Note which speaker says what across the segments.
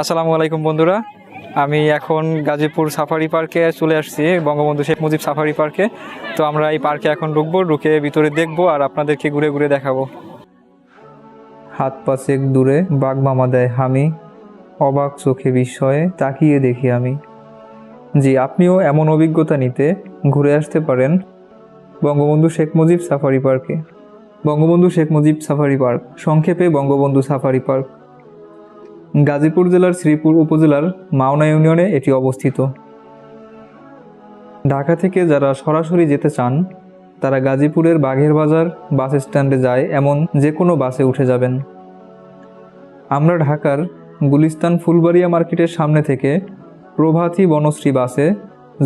Speaker 1: আসসালামু আলাইকুম বন্ধুরা। আমি এখন গাজীপুর সাফারি পার্কে চলে আসছি, বঙ্গবন্ধু শেখ মুজিব সাফারি পার্কে। তো আমরা এই পার্কে এখন ঢুকবো, ঢুকে ভিতরে দেখব আর আপনাদেরকে ঘুরে ঘুরে দেখাবো। হাত পাশেক দূরে, বাঘ মামা দেয় হামি, অবাক চোখে বিস্ময়ে তাকিয়ে দেখি আমি। জি, আপনিও এমন অভিজ্ঞতা নিতে ঘুরে আসতে পারেন বঙ্গবন্ধু শেখ মুজিব সাফারি পার্কে। বঙ্গবন্ধু শেখ মুজিব সাফারি পার্ক, সংক্ষেপে বঙ্গবন্ধু সাফারি পার্ক। গাজীপুর জেলার শ্রীপুর উপজেলার মাওনা ইউনিয়নে এটি অবস্থিত। ঢাকা থেকে যারা সরাসরি যেতে চান, তারা গাজীপুরের বাঘের বাজার বাস স্ট্যান্ডে যায় এমন যে কোনো বাসে উঠে যাবেন। আমরা ঢাকার গুলিস্তান ফুলবাড়িয়া মার্কেটের সামনে থেকে প্রভাতী বনশ্রী বাসে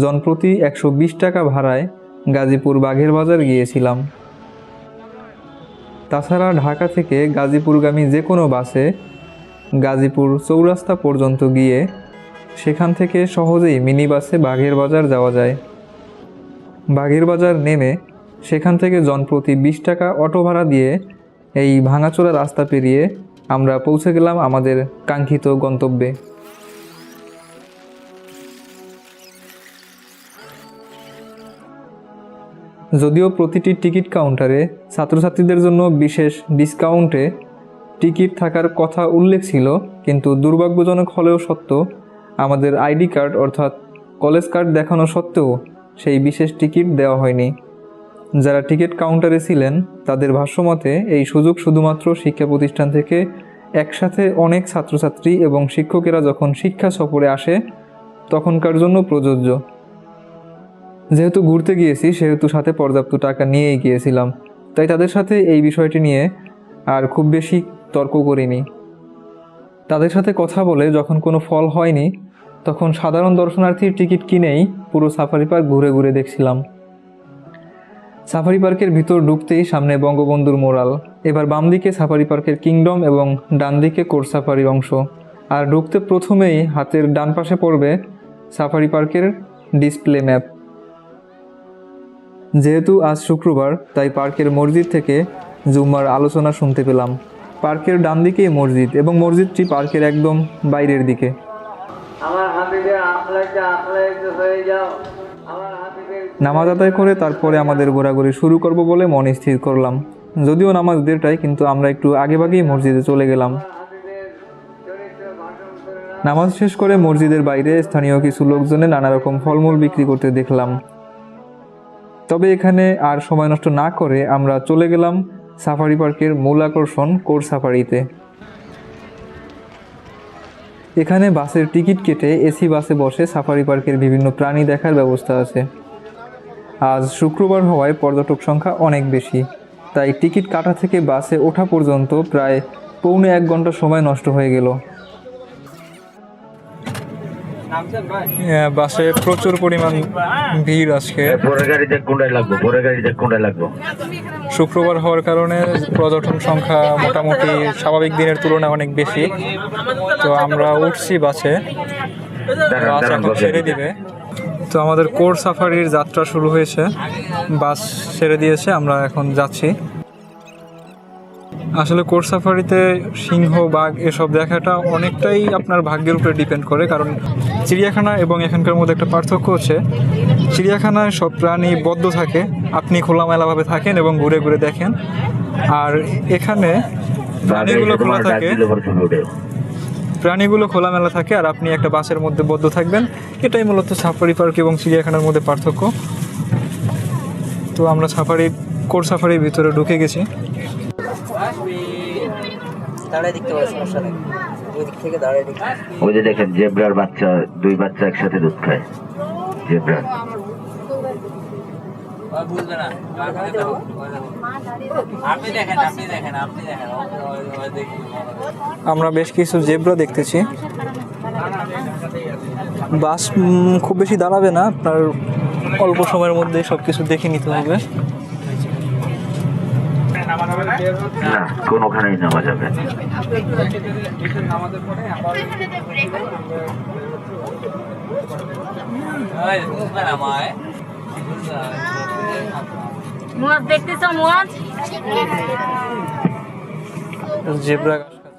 Speaker 1: জনপ্রতি একশো বিশ টাকা ভাড়ায় গাজীপুর বাঘের বাজার গিয়েছিলাম। তাছাড়া ঢাকা থেকে গাজীপুরগামী যে কোনো বাসে গাজীপুর চৌরাস্তা পর্যন্ত গিয়ে সেখান থেকে সহজেই মিনি বাসে বাঘের বাজার যাওয়া যায়। বাঘের বাজার নেমে সেখান থেকে জনপ্রতি বিশ টাকা অটো ভাড়া দিয়ে এই ভাঙাচোরা রাস্তা পেরিয়ে আমরা পৌঁছে গেলাম আমাদের কাঙ্ক্ষিত গন্তব্যে। যদিও প্রতিটি টিকিট কাউন্টারে ছাত্রছাত্রীদের জন্য বিশেষ ডিসকাউন্টে টিকিট থাকার কথা উল্লেখ ছিল, কিন্তু দুর্ভাগ্যজনক হলেও সত্য, আমাদের আইডি কার্ড অর্থাৎ কলেজ কার্ড দেখানো সত্ত্বেও সেই বিশেষ টিকিট দেওয়া হয়নি। যারা টিকিট কাউন্টারে ছিলেন, তাদের ভাষ্যমতে এই সুযোগ শুধুমাত্র শিক্ষা প্রতিষ্ঠান থেকে একসাথে অনেক ছাত্রছাত্রী এবং শিক্ষকেরা যখন শিক্ষা সফরে আসে, তখনকার জন্য প্রযোজ্য। যেহেতু ঘুরতে গিয়েছি, সেহেতু সাথে পর্যাপ্ত টাকা নিয়েই গিয়েছিলাম। তাই তাদের সাথে এই বিষয়টি নিয়ে আর খুব বেশি তর্ক করিনি। তাদের সাথে কথা বলে যখন কোনো ফল হয়নি, তখন সাধারণ দর্শনার্থীর টিকিট কিনেই পুরো সাফারি পার্ক ঘুরে ঘুরে দেখছিলাম। সাফারি পার্কের ভিতর ঢুকতেই সামনে বঙ্গবন্ধুর মোরাল এবার বাম দিকে সাফারি পার্কের কিংডম এবং ডান দিকে কোর সাফারির অংশ। আর ঢুকতে প্রথমেই হাতের ডান পাশে পড়বে সাফারি পার্কের ডিসপ্লে ম্যাপ। যেহেতু আজ শুক্রবার, তাই পার্কের মসজিদ থেকে জুম্মার আলোচনা শুনতে পেলাম। পার্কের ডান দিকেই মসজিদ এবং মসজিদটি পার্কের একদম বাইরের দিকে।
Speaker 2: আমার হাবিবের আখলাইতে আখলাইতে হয়ে যাও।
Speaker 1: নামাজ আদায় করে তারপরে আমাদের ঘোরাঘুরি শুরু করব বলে মন স্থির করলাম। যদিও নামাজ দেড়টায় কিন্তু আমরা একটু আগেভাগেই মসজিদে চলে গেলাম। নামাজ শেষ করে মসজিদের বাইরে স্থানীয় কিছু লোকজনে নানা রকম ফলমূল বিক্রি করতে দেখলাম। তবে এখানে আর সময় নষ্ট না করে আমরা চলে গেলাম সাফারি পার্কের মূল আকর্ষণ কোর সাফারিতে। এখানে বাসের টিকিট কেটে এসি বাসে বসে সাফারি পার্কের বিভিন্ন প্রাণী দেখার ব্যবস্থা আছে। আজ শুক্রবার হওয়ায় পর্যটক সংখ্যা অনেক বেশি, তাই টিকিট কাটা থেকে বাসে ওঠা পর্যন্ত প্রায় পৌনে এক ঘণ্টা সময় নষ্ট হয়ে গেল। বাসে প্রচুর পরিমাণ ভিড় আজকে।
Speaker 3: লাগবো?
Speaker 1: শুক্রবার হওয়ার কারণে পর্যটন সংখ্যা মোটামুটি স্বাভাবিক দিনের তুলনায় অনেক বেশি। তো আমরা উঠছি বাসে। বাস এখন ছেড়ে দিবে। তো আমাদের কোর সাফারির যাত্রা শুরু হয়েছে। বাস ছেড়ে দিয়েছে আমরা এখন যাচ্ছি। আসলে কোর সাফারিতে সিংহ বাঘ এসব দেখাটা অনেকটাই আপনার ভাগ্যের উপরে ডিপেন্ড করে। কারণ চিড়িয়াখানা এবং এখানকার মধ্যে একটা পার্থক্য হচ্ছে চিড়িয়াখানায় সব প্রাণী বদ্ধ থাকে আপনি খোলামেলাভাবে থাকেন এবং ঘুরে ঘুরে দেখেন। আর এখানে প্রাণীগুলো খোলা থাকে। প্রাণীগুলো খোলামেলা থাকে আর আপনি একটা বাসের মধ্যে বদ্ধ থাকবেন। এটাই মূলত সাফারি পার্ক এবং চিড়িয়াখানার মধ্যে পার্থক্য। তো আমরা সাফারি কোর সাফারির ভিতরে ঢুকে গেছি।
Speaker 4: দাঁড়ায় দেখতে পাবে সমস্যা নেই ওই দিক থেকে দাঁড়ায় দেখতে
Speaker 3: ওই যে দেখেন জেব্রার বাচ্চা দুই বাচ্চা একসাথে দুধ খায়। জেব্রা।
Speaker 2: বুঝবে না। আপনি দেখেন আপনি দেখেন আপনি দেখেন। ও- ও- ও দেখুন।
Speaker 1: আমরা বেশ কিছু জেব্রা দেখতেছি। বাস উম, খুব বেশি দাঁড়াবে না। আপনার অল্প সময়ের মধ্যে সব কিছু দেখে নিতে হবে।
Speaker 3: না কোনোখানেই নামা যাবে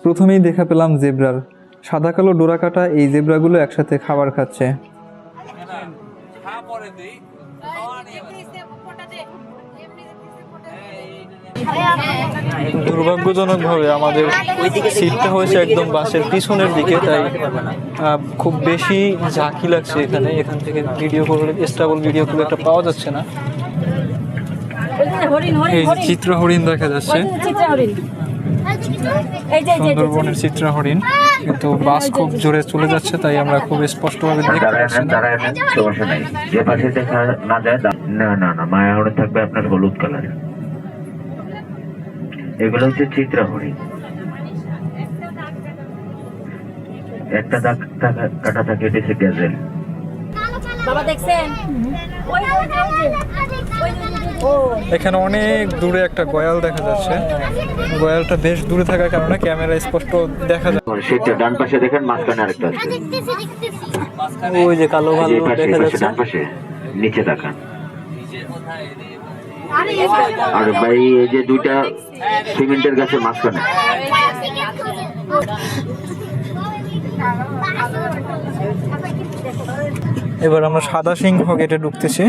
Speaker 1: প্রথমেই দেখা পেলাম জেব্রার। সাদা কালো ডোরাকাটা এই জেব্রাগুলো একসাথে খাবার খাচ্ছে। দুর্ভাগ্যজনকভাবে আমাদের সিটটা হয়েছে একদম বাসের পিছনের দিকে তাই খুব বেশি ঝাঁকি লাগছে এখানে। এখান থেকে ভিডিও করলে স্টেবল ভিডিও খুব একটা পাওয়া যাচ্ছে না। এই যে চিত্র হরিণ দেখা যাচ্ছে। সুন্দরবনের চিত্রা হরিণ। কিন্তু বাস খুব জোরে চলে যাচ্ছে তাই আমরা খুব স্পষ্টভাবে দেখতে পাচ্ছি না।
Speaker 3: যে পাশে দেখা না যায় না না না মায়াহরে থাকবে আপনার হলুদ কালার এগুলো হচ্ছে চিত্রা হরিণ একটা দাগ কাটা থাকে এটা হচ্ছে গ্যাজেল
Speaker 5: বাবা দেখছেন?
Speaker 1: এখানে অনেক দূরে একটা গয়াল দেখা যাচ্ছে। গয়ালটা বেশ দূরে থাকার কারণে ক্যামেরা স্পষ্ট দেখা যায়।
Speaker 3: সেটা ডান পাশে দেখেন মাঝখানে আরেকটা আছে।
Speaker 1: ওই যে কালো ভালো দেখা যাচ্ছে।
Speaker 3: ডান পাশে নিচে তাকান আর ভাই এই যে দুইটা সিমেন্টের গাছের মাঝখানে
Speaker 1: এবার আমরা সাদা সিংহ গেটে ঢুকতেছি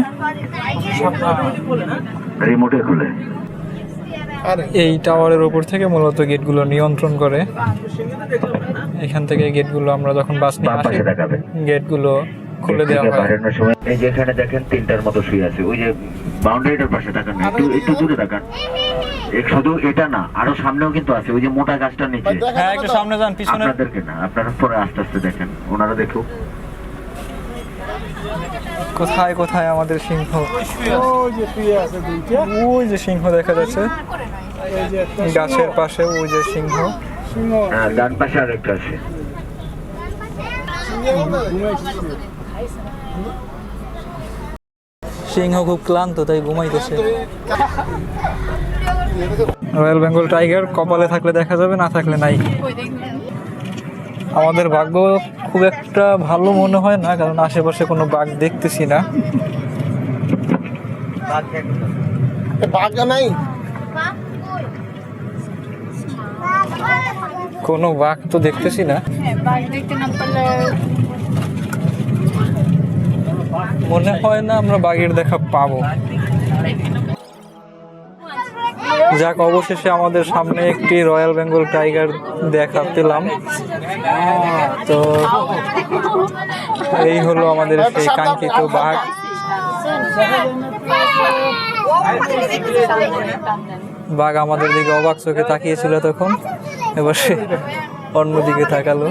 Speaker 3: রিমোটে খুলে
Speaker 1: এই টাওয়ারের উপর থেকে মূলত গেটগুলো নিয়ন্ত্রণ করে এখান থেকে গেটগুলো আমরা যখন বাস নিয়ে আসি গেটগুলো খুলে দেওয়া হয়।
Speaker 3: সময় এই যে এখানে দেখেন তিনটার মতো শুয়ে আছে। ওই যে বাউন্ডারিটার পাশে তাকান না, একটু একটু দূরে তাকান শুধু এটা না আরও সামনেও কিন্তু আছে ওই যে মোটা গাছটার নিচে।
Speaker 1: হ্যাঁ একটু সামনে যান পিছনে।
Speaker 3: আপনাদেরকে না আপনারা পরে আস্তে আস্তে দেখেন ওনারা দেখুক।
Speaker 1: কোথায় কোথায় আমাদের সিংহ? ওই যে সিংহ দেখা যাচ্ছে। গাছের পাশে ওই যে সিংহ।
Speaker 3: হ্যাঁ ডান পাশে আরেকটা আছে।
Speaker 1: সিংহ খুব ক্লান্ত তাই ঘুমাইতেছে। রয়্যাল বেঙ্গল টাইগার কপালে থাকলে দেখা যাবে না থাকলে নাই। আমাদের ভাগ্য খুব একটা ভালো মনে হয় না কারণ আশেপাশে কোনো বাঘ দেখতেছি না। কোনো বাঘ তো দেখতেছি না। মনে হয় না আমরা বাঘের দেখা পাবো। যাক, অবশেষে আমাদের সামনে একটি রয়্যাল বেঙ্গল টাইগার দেখা পেলাম। তো এই হলো আমাদের সেই কাঙ্ক্ষিত বাঘ। বাঘ আমাদের দিকে অবাক চোখে তাকিয়েছিল তখন, এবার সে অন্যদিকে তাকালো।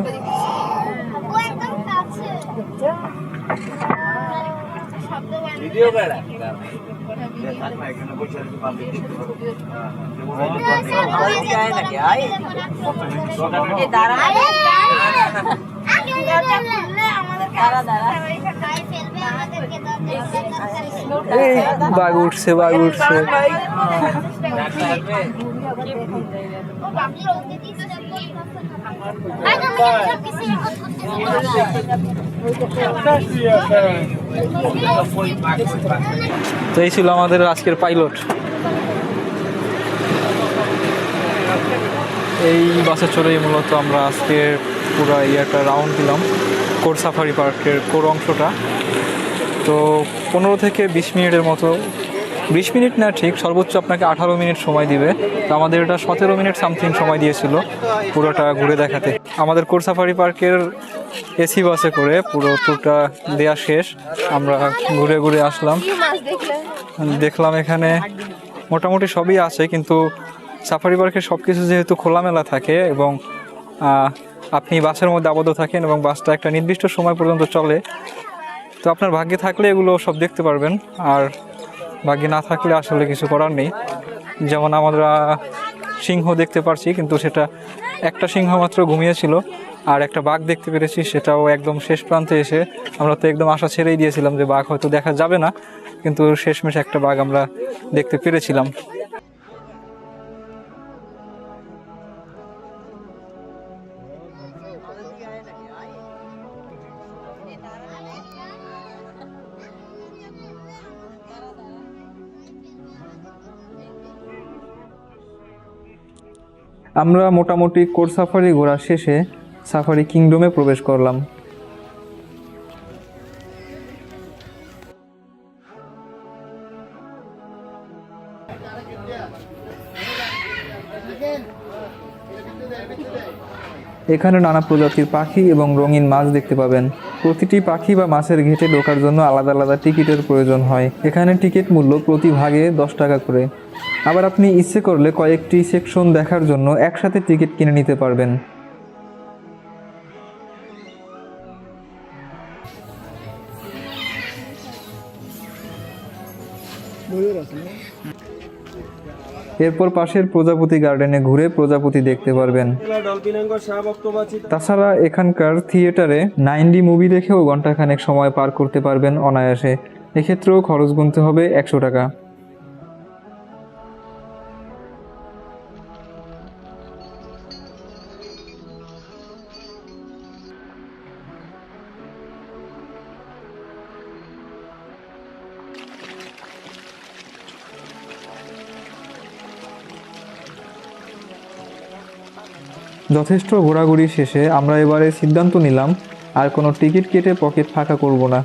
Speaker 4: আয়
Speaker 1: এই বাঘ উঠছে বাঘ উঠছে। তো এই ছিল আমাদের আজকের পাইলট। এই বাসে চড়েই মূলত আমরা আজকে পুরো ইয়েটা রাউন্ড দিলাম, কোর সাফারি পার্কের কোর অংশটা। তো পনেরো থেকে বিশ মিনিটের মতো, বিশ মিনিট না ঠিক, সর্বোচ্চ আপনাকে আঠারো মিনিট সময় দিবে। তো আমাদের এটা সতেরো মিনিট সামথিং সময় দিয়েছিল পুরোটা ঘুরে দেখাতে। আমাদের কোর সাফারি পার্কের এসি বাসে করে পুরো ট্যুরটা দেওয়া শেষ। আমরা ঘুরে ঘুরে আসলাম। দেখলাম এখানে মোটামুটি সবই আছে কিন্তু সাফারি পার্কে সব কিছু যেহেতু খোলামেলা থাকে এবং আপনি বাসের মধ্যে আবদ্ধ থাকেন এবং বাসটা একটা নির্দিষ্ট সময় পর্যন্ত চলে তো আপনার ভাগ্যে থাকলে এগুলো সব দেখতে পারবেন। আর ভাগ্যে না থাকলে আসলে কিছু করার নেই। যেমন আমরা সিংহ দেখতে পারছি কিন্তু সেটা একটা সিংহ মাত্র ঘুমিয়েছিল। আর একটা বাঘ দেখতে পেরেছি, সেটাও একদম শেষ প্রান্তে এসে আমরা তো একদম আশা ছেড়েই দিয়েছিলাম যে বাঘ হয়তো দেখা যাবে না, কিন্তু শেষমেশ একটা বাঘ আমরা দেখতে পেরেছিলাম। আমরা মোটামুটি কোর সাফারি ঘোরা শেষে সাফারি কিংডমে প্রবেশ করলাম। এখানে নানা প্রজাতির পাখি এবং রঙিন মাছ দেখতে পাবেন। প্রতিটি পাখি বা মাছের ঘেটে ঢোকার জন্য আলাদা আলাদা টিকিটের প্রয়োজন হয়। এখানে টিকিট মূল্য প্রতি ভাগে দশ টাকা করে। আবার আপনি ইচ্ছে করলে কয়েকটি সেকশন দেখার জন্য একসাথে টিকিট কিনে নিতে পারবেন। এরপর পাশের প্রজাপতি গার্ডেনে ঘুরে প্রজাপতি দেখতে পারবেন। তাছাড়া এখানকার থিয়েটারে নাইনডি মুভি দেখেও ঘন্টাখানেক সময় পার করতে পারবেন অনায়াসে। এক্ষেত্রেও খরচ গুনতে হবে একশো টাকা। যথেষ্ট ঘোরাঘুরি শেষে আমরা এবারে সিদ্ধান্ত নিলাম আর কোনো টিকিট কেটে পকেট ফাঁকা করব না।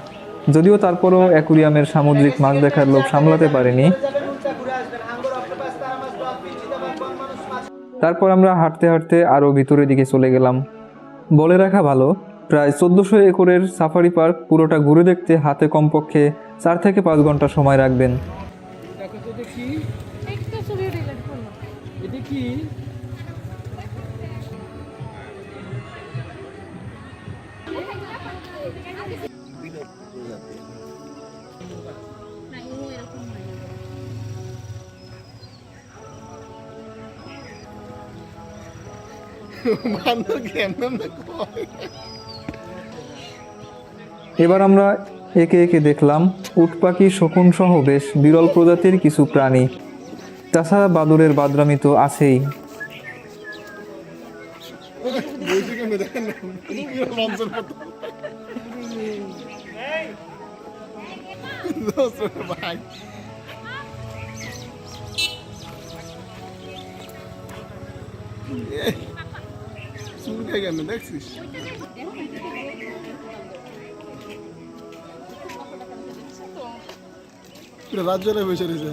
Speaker 1: যদিও তারপরও অ্যাকুরিয়ামের সামুদ্রিক মাছ দেখার লোভ সামলাতে পারিনি। তারপর আমরা হাঁটতে হাঁটতে আরও ভিতরের দিকে চলে গেলাম। বলে রাখা ভালো প্রায় চোদ্দোশো একরের সাফারি পার্ক পুরোটা ঘুরে দেখতে হাতে কমপক্ষে চার থেকে পাঁচ ঘণ্টা সময় রাখবেন। এবার আমরা একে একে দেখলাম উট পাখি শকুন সহ বেশ বিরল প্রজাতির কিছু প্রাণী। তাছাড়া বাদুরের বাদরামি তো আছেই।
Speaker 6: চুলকে কেন দেখছিস রাজ্যরে বসে রয়েছে।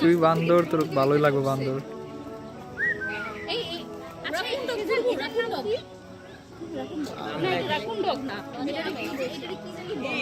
Speaker 1: তুই বান্দর তোর ভালোই লাগবে বান্দর।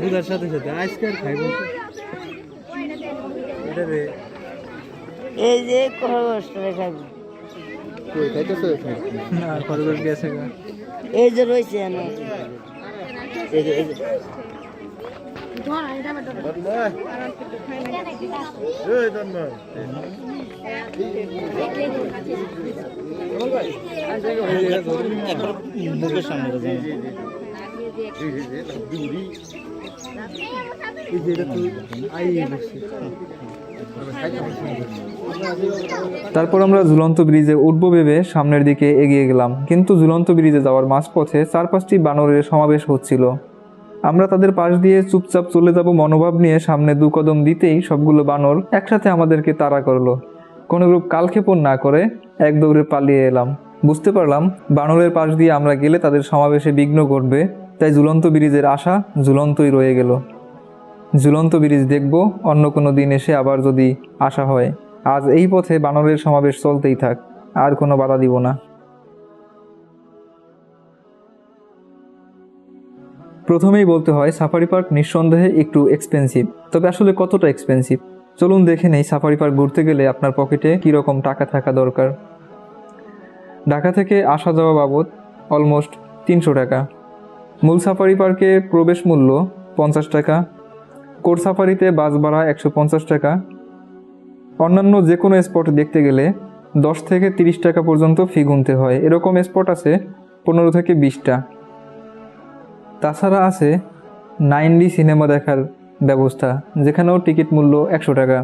Speaker 1: দুধার সাথে সাথে আইসক্রিম খাইব। এটা রে।
Speaker 7: এই যে খরগোশটা খাইব?
Speaker 6: কই খাইতেছে?
Speaker 1: না খরগোশ গেছে
Speaker 7: এই যে রইছে না এই যে।
Speaker 1: তারপর আমরা ঝুলন্ত ব্রিজে উঠবো ভেবে সামনের দিকে এগিয়ে গেলাম। কিন্তু ঝুলন্ত ব্রিজে যাওয়ার মাঝপথে চার পাঁচটি বানরের সমাবেশ হচ্ছিল। আমরা তাদের পাশ দিয়ে চুপচাপ চলে যাব মনোভাব নিয়ে সামনে দু কদম দিতেই সবগুলো বানর একসাথে আমাদেরকে তাড়া করল। কোনো রূপ কালক্ষেপণ না করে এক দৌড়ে পালিয়ে এলাম। বুঝতে পারলাম, বানরের পাশ দিয়ে আমরা গেলে তাদের সমাবেশে বিঘ্ন ঘটবে, তাই ঝুলন্ত ব্রিজের আশা ঝুলন্তই রয়ে গেল। ঝুলন্ত ব্রিজ দেখব, অন্য কোনো দিন এসে আবার যদি আসা হয়। আজ এই পথে বানরের সমাবেশ চলতেই থাক, আর কোনো বাধা দিব না। প্রথমেই বলতে হয়, সাফারি পার্ক নিঃসন্দেহে একটু এক্সপেন্সিভ তবে আসলে কতটা এক্সপেন্সিভ চলুন দেখে নেই সাফারি পার্ক ঘুরতে গেলে আপনার পকেটে কীরকম টাকা থাকা দরকার। ঢাকা থেকে আসা যাওয়া বাবদ অলমোস্ট তিনশো টাকা। মূল সাফারি পার্কে প্রবেশ মূল্য পঞ্চাশ টাকা। কোর সাফারিতে বাস ভাড়া একশো পঞ্চাশ টাকা। অন্যান্য যে কোনো স্পট দেখতে গেলে দশ থেকে তিরিশ টাকা পর্যন্ত ফি গুনতে হয়। এরকম স্পট আছে পনেরো থেকে বিশটা। তাছাড়া আছে নাইন ডি সিনেমা দেখার ব্যবস্থা, যেখানেও টিকিট মূল্য একশো টাকা।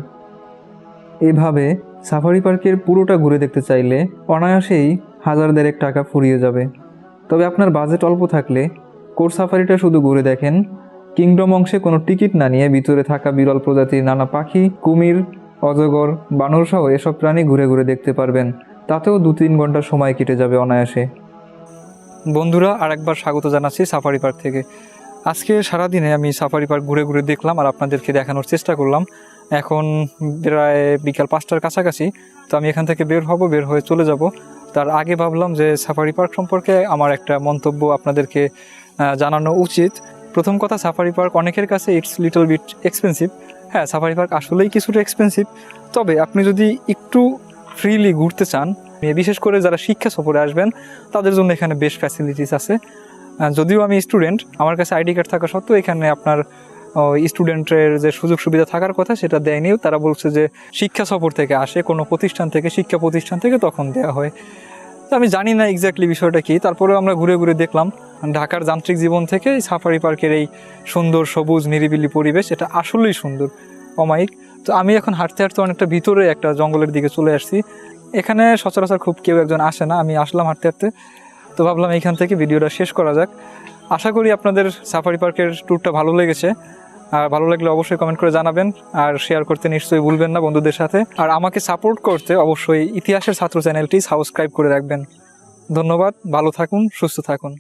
Speaker 1: এভাবে সাফারি পার্কের পুরোটা ঘুরে দেখতে চাইলে অনায়াসেই হাজার দেড়েক টাকা ফুরিয়ে যাবে। তবে আপনার বাজেট অল্প থাকলে কোর সাফারিটা শুধু ঘুরে দেখেন, কিংডম অংশে কোনো টিকিট না নিয়ে ভিতরে থাকা বিরল প্রজাতির নানা পাখি, কুমির, অজগর বানর সহ এসব প্রাণী ঘুরে ঘুরে দেখতে পারবেন। তাতেও দু তিন ঘণ্টা সময় কেটে যাবে অনায়াসে। বন্ধুরা, আরেকবার স্বাগত জানাচ্ছি সাফারি পার্ক থেকে। আজকে সারাদিনে আমি সাফারি পার্ক ঘুরে ঘুরে দেখলাম আর আপনাদেরকে দেখানোর চেষ্টা করলাম। এখন প্রায় বিকাল পাঁচটার কাছাকাছি, তো আমি এখান থেকে বের হব, বের হয়ে চলে যাব। তার আগে ভাবলাম যে সাফারি পার্ক সম্পর্কে আমার একটা মন্তব্য আপনাদেরকে জানানো উচিত। প্রথম কথা সাফারি পার্ক অনেকের কাছে ইটস লিটল বিট এক্সপেন্সিভ হ্যাঁ সাফারি পার্ক আসলেই কিছুটা এক্সপেন্সিভ তবে আপনি যদি একটু ফ্রিলি ঘুরতে চান বিশেষ করে যারা শিক্ষা সফরে আসবেন, তাদের জন্য এখানে বেশ ফ্যাসিলিটিস আছে। যদিও আমি স্টুডেন্ট আমার কাছে আইডি কার্ড থাকা সত্ত্বেও এখানে আপনার স্টুডেন্টের যে সুযোগ সুবিধা থাকার কথা সেটা দেয়নি তারা বলছে যে শিক্ষা সফর থেকে আসে, কোনো প্রতিষ্ঠান থেকে, শিক্ষা প্রতিষ্ঠান থেকে তখন দেওয়া হয়। তো আমি জানি না এক্স্যাক্টলি বিষয়টা কী। তারপরেও আমরা ঘুরে ঘুরে দেখলাম, ঢাকার যান্ত্রিক জীবন থেকে সাফারি পার্কের এই সুন্দর, সবুজ, নিরিবিলি পরিবেশ, এটা আসলেই সুন্দর, অমায়িক। তো আমি এখন হাঁটতে হাঁটতে অনেকটা ভিতরে একটা জঙ্গলের দিকে চলে আসছি। এখানে সচরাচর খুব কেউ একজন আসে না, আমি আসলাম হাঁটতে হাঁটতে। তো ভাবলাম এইখান থেকে ভিডিওটা শেষ করা যাক। আশা করি আপনাদের সাফারি পার্কের ট্যুরটা ভালো লেগেছে। আর ভালো লাগলে অবশ্যই কমেন্ট করে জানাবেন। আর শেয়ার করতে নিশ্চয়ই ভুলবেন না বন্ধুদের সাথে। আর আমাকে সাপোর্ট করতে অবশ্যই ইতিহাসের ছাত্র চ্যানেলটি সাবস্ক্রাইব করে রাখবেন। ধন্যবাদ, ভালো থাকুন, সুস্থ থাকুন।